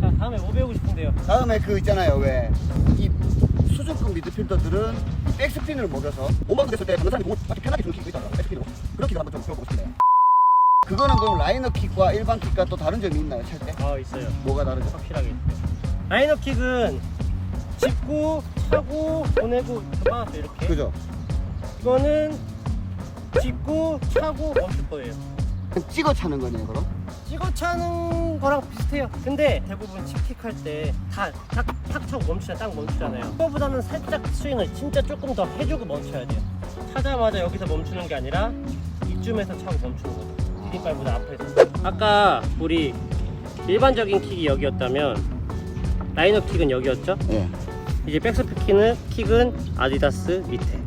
자 다음에 뭐 배우고 싶은데요? 다음에 그 있잖아요 왜이 수준급 미드필더들은 이 백스핀을 먹여서 오만 됐을 때 다른 사람이 공을 아주 편하게 킥이 있잖아 백스핀으로 그런 킥을 한번 좀 배워보고 싶네요 그거는 그럼 라이너 킥과 일반 킥과 또 다른 점이 있나요 찰 때? 아 있어요 뭐가 다르죠? 확실하게 있어요 라인업 킥은 짚고 차고 보내고 받았어요 이렇게 그죠? 이거는 짚고 차고 멈출 거예요 찍어 차는 거네요 그럼? 찍어 차는 거랑 비슷해요. 근데 대부분 칩킥 할 때다탁탁 차고 멈추잖아요. 딱 멈추잖아요. 그거보다는 살짝 스윙을 진짜 조금 더 해주고 멈춰야 돼요. 차자마자 여기서 멈추는 게 아니라 이쯤에서 차고 멈추는 거죠. 뒷발보다 앞에서. 아까 우리 일반적인 킥이 여기였다면 라이너 킥은 여기였죠? 예 이제 백스핀 킥은, 킥은 아디다스 밑에.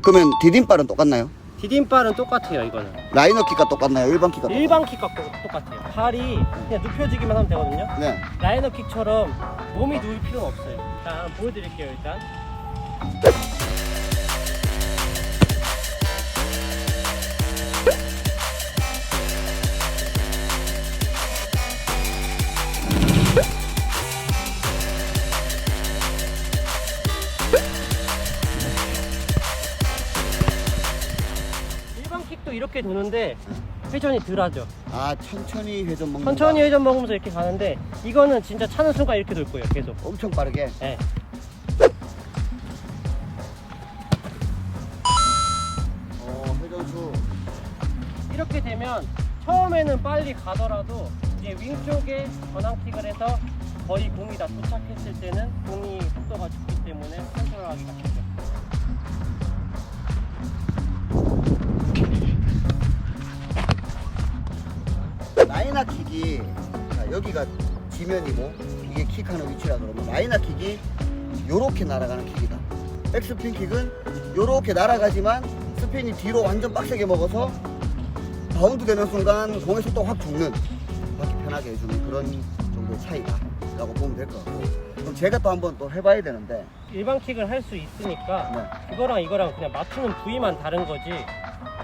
그러면 디딤발은 똑같나요? 디딤발은 똑같아요 이거는 라이너 킥과 똑같나요? 일반 킥과 똑같나요? 일반 킥과 똑같아요 발이 그냥 눕혀지기만 하면 되거든요 네 라이너 킥처럼 몸이 누울 필요는 없어요. 자, 한번 보여드릴게요, 일단. 이렇게 도는데 회전이 덜하죠. 아 천천히 회전 먹는 천천히 회전 먹으면서 이렇게 가는데 이거는 진짜 차는 순간 이렇게 돌 거예요, 계속. 엄청 빠르게 네. 어 회전수 이렇게 되면 처음에는 빨리 가더라도 이제 윙 쪽에 전환킥을 해서 거의 공이 다 도착했을 때는 공이 속도가 죽기 때문에 컨트롤하기가 쉽 라이너 킥이 자, 여기가 지면이고 이게 킥하는 위치라 그러면 라이너 킥이 요렇게 날아가는 킥이다 백스핀 킥은 요렇게 날아가지만 스핀이 뒤로 완전 빡세게 먹어서 바운드 되는 순간 공의 속도가 확 죽는 받기 편하게 해주는 그런 정도의 차이다 라고 보면 될 것 같고 그럼 제가 또 한번 또 해봐야 되는데 일반 킥을 할 수 있으니까 네. 그거랑 이거랑 그냥 맞추는 부위만 다른 거지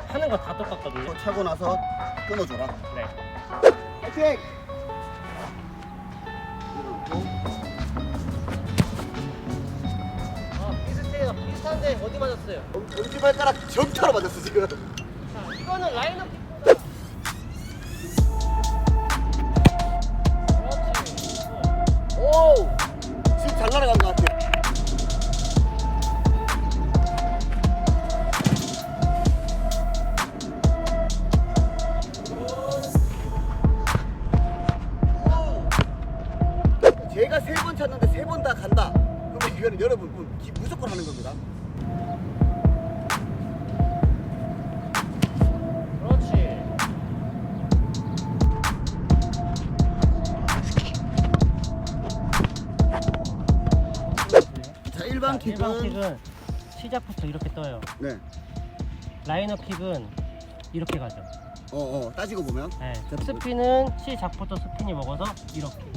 하는 건 다 똑같거든요. 또 차고 나서 끊어줘라 네. 파이팅! 아, 비슷해요. 비슷한데 어디 맞았어요? 엄지발가락 정타로 맞았어 지금 자, 이거는 라인업 쳤는데 세 번 다 간다. 그러면 이거는 여러분 무조건 하는 겁니다. 그렇지. 자, 일반 킥은 일반 킥은 시작부터 이렇게 떠요. 네. 라인업 킥은 이렇게 가죠. 어, 어, 따지고 보면 네. 스피는 시작부터 스핀이 먹어서 이렇게.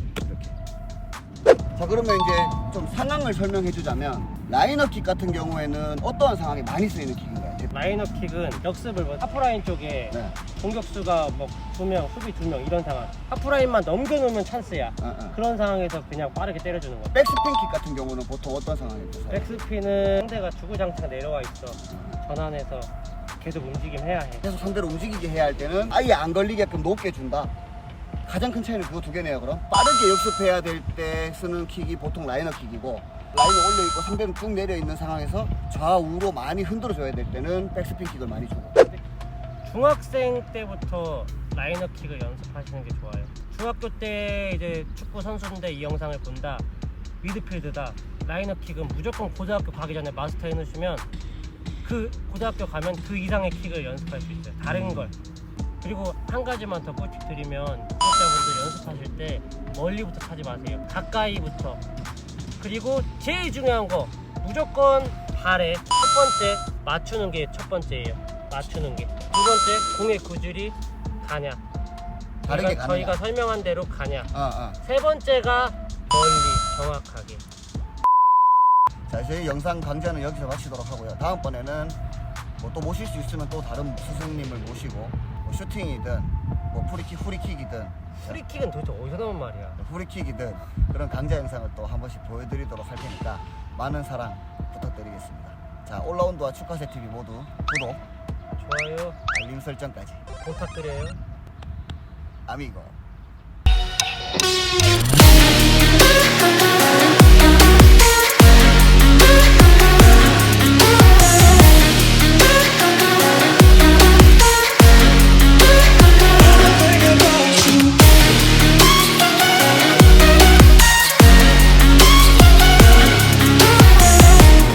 자, 그러면 이제 좀 상황을 설명해 주자면 라인업 킥 같은 경우에는 어떠한 상황에 많이 쓰이는 킥인가요? 라인업 킥은 역습을 뭐 하프라인 쪽에 네. 공격수가 뭐 두 명, 수비 두 명 이런 상황. 하프라인만 넘겨놓으면 찬스야. 어, 어. 그런 상황에서 그냥 빠르게 때려주는 거. 백스핀 킥 같은 경우는 보통 어떤 상황에서 써요? 백스핀은 상대가 주구장창 내려와 있어. 전환해서 계속 움직임 해야 해. 계속 상대를 움직이게 해야 할 때는 아예 안 걸리게끔 높게 준다. 가장 큰 차이는 그거 두 개네요. 그럼 빠르게 역습해야 될 때 쓰는 킥이 보통 라이너 킥이고 라인을 올려 있고 상대는 쭉 내려 있는 상황에서 좌우로 많이 흔들어 줘야 될 때는 백스핀 킥을 많이 주고. 중학생 때부터 라인업 킥을 연습하시는 게 좋아요. 중학교 때 이제 축구 선수인데 이 영상을 본다. 미드필드다. 라인업 킥은 무조건 고등학교 가기 전에 마스터 해놓으시면 그 고등학교 가면 그 이상의 킥을 연습할 수 있어요. 다른 걸. 그리고 한 가지만 더 꿀팁 드리면 구독자분들 연습하실 때 멀리부터 차지 마세요. 가까이부터 그리고 제일 중요한 거 무조건 발에 첫 번째 맞추는 게 첫 번째예요. 맞추는 게. 두 번째 공의 구질이 가냐. 다르게 저희가, 가느냐. 저희가 설명한 대로 가냐. 어, 어. 세 번째가 멀리 정확하게. 자 저희 영상 강좌는 여기서 마치도록 하고요 다음번에는 뭐 또 모실 수 있으면 또 다른 스승님을 모시고 뭐 슈팅이든 뭐 프리킥 후리킥이든. 프리킥은 도대체 어디서 나온 말이야? 후리킥이든 그런 강좌 영상을 또 한 번씩 보여드리도록 할 테니까 많은 사랑 부탁드리겠습니다. 자 올라운드와 축하세 TV 모두 구독 좋아요. 알림 설정까지. 부탁드려요. 아미고